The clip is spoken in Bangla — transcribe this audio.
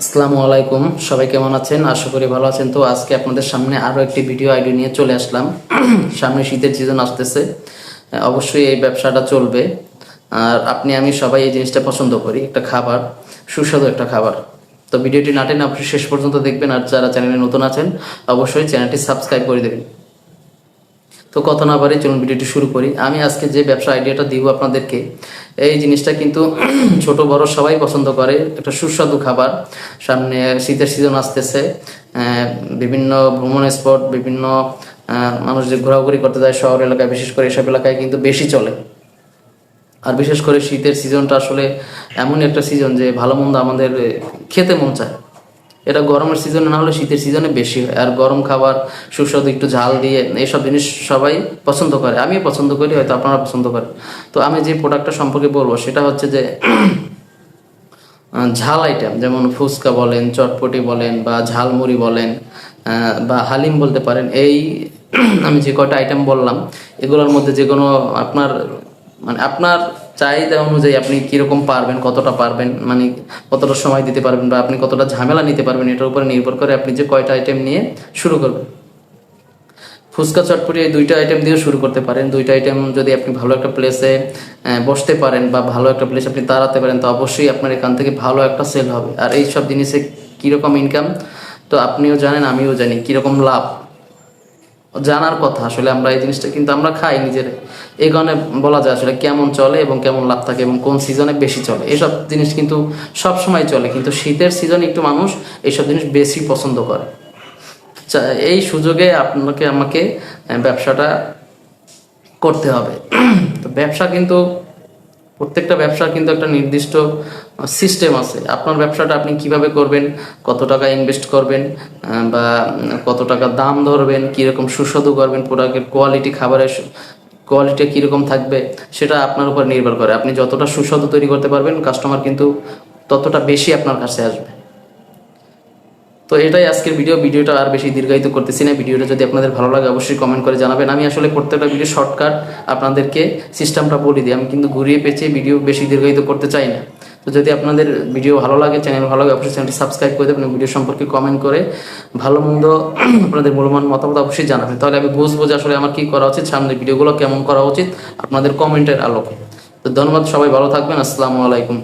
আসসালামু আলাইকুম। সবাই কেমন আছেন? আশা করি ভালো আছেন। তো আজকে আপনাদের সামনে আরও একটি ভিডিও আইডিয়া নিয়ে চলে আসলাম। সামনে শীতের সিজন আসতেছে। অবশ্যই এই ব্যবসাটা চলবে। আর আপনি, আমি সবাই এই জিনিসটা পছন্দ করি। একটা খাবার, সুস্বাদু একটা খাবার। তো ভিডিওটি নাটেন আপনি শেষ পর্যন্ত দেখবেন। আর যারা চ্যানেলে নতুন আছেন, অবশ্যই চ্যানেলটি সাবস্ক্রাইব করে দেবেন। তো কত না পারি চলুন ভিডিওটি শুরু করি। আমি আজকে যে ব্যবসা আইডিয়াটা দিব আপনাদেরকে, এই জিনিসটা কিন্তু ছোট, বড় সবাই পছন্দ করে। একটা সুস্বাদু খাবার। সামনে শীতের সিজন আসতেছে। বিভিন্ন ভ্রমণ স্পট বিভিন্ন মানুষ যে ঘোরাঘুরি করতে যায় শহর এলাকায়, বিশেষ করে এসব এলাকায় কিন্তু বেশি চলে। আর বিশেষ করে শীতের সিজনটা আসলে এমন একটা সিজন যে ভালো মন্দ আমাদের খেতে মন চায়। এটা গরমের সিজনে না হলে শীতের সিজনে বেশি হয়। আর গরম খাবার, সুস্বাদু একটু ঝাল দিয়ে এইসব জিনিস সবাই পছন্দ করে। আমি পছন্দ করি, হয়তো আপনারা পছন্দ করেন। তো আমি যে প্রোডাক্টটা সম্পর্কে বলব, সেটা হচ্ছে যে ঝাল আইটেম যেমন ফুচকা বলেন, চটপটি বলেন, বা ঝালমুড়ি বলেন বা হালিম বলতে পারেন, এই আমি যে কয়টা আইটেম বললাম, এগুলোর মধ্যে যে কোনো আপনার মানে আপনার চাহিদা অনুযায়ী আপনি কীরকম পারবেন, কতটা পারবেন মানে কতটা সময় দিতে পারবেন বা আপনি কতটা ঝামেলা নিতে পারবেন, এটার উপরে নির্ভর করে আপনি যে কয়টা আইটেম নিয়ে শুরু করবেন। ফুচকা চটপটি এই দুইটা আইটেম দিয়ে শুরু করতে পারেন। দুইটা আইটেম যদি আপনি ভালো একটা প্লেসে বসতে পারেন বা ভালো একটা প্লেস আপনি দাঁড়াতে পারেন, তো অবশ্যই আপনার এখান থেকে ভালো একটা সেল হবে। আর এই সব জিনিসে কীরকম ইনকাম তো আপনিও জানেন, আমিও জানি কীরকম লাভ। জানার কথা। আসলে আমরা এই জিনিসটা কিন্তু আমরা খাই নিজের। এই কারণে বলা যায় আসলে কেমন চলে এবং কেমন লাভ থাকে এবং কোন সিজনে বেশি চলে। এসব জিনিস কিন্তু সব সময় চলে, কিন্তু শীতের সিজনে একটু মানুষ এইসব জিনিস বেশি পছন্দ করে। এই সুযোগে আপনাকে, আমাকে ব্যবসাটা করতে হবে। তো ব্যবসা কিন্তু প্রত্যেকটা ব্যবসার কিন্তু একটা নির্দিষ্ট সিস্টেম আছে। আপনার ব্যবসাটা আপনি কীভাবে করবেন, কত টাকা ইনভেস্ট করবেন বা কত টাকা দাম ধরবেন, কীরকম সুস্বাদু করবেন প্রোডাক্টের কোয়ালিটি খাবারের কোয়ালিটি কীরকম থাকবে, সেটা আপনার উপর নির্ভর করে। আপনি যতটা সুস্বাদু তৈরি করতে পারবেন কাস্টমার কিন্তু ততটা বেশি আপনার কাছে আসবে। তো এটাই আজকের ভিডিও ভিডিওটা আর বেশি দীর্ঘায়িত করতেছি না। ভিডিওটা যদি আপনাদের ভালো লাগে, অবশ্যই কমেন্ট করে জানাবেন। আমি আসলে প্রত্যেকটা ভিডিও শর্টকাট আপনাদেরকে সিস্টেমটা বলে দিই। আমি কিন্তু ঘুরিয়ে পেঁচিয়ে ভিডিও বেশি দীর্ঘায়িত করতে চাই না। তো যদি আপনাদের ভিডিও ভালো লাগে চ্যানেল ভালো লাগে, অবশ্যই চ্যানেলটি সাবস্ক্রাইব করে দেবেন ভিডিও সম্পর্কে কমেন্ট করে ভালো মন্দ আপনাদের মূল্যবান মতামত অবশ্যই জানাবেন। তাহলে আমি বুঝব যে আসলে আমার কী করা উচিত সামনে ভিডিওগুলো কেমন করা উচিত, আপনাদের কমেন্টের আলোকে। তো ধন্যবাদ, সবাই ভালো থাকবেন। আসসালামু আলাইকুম।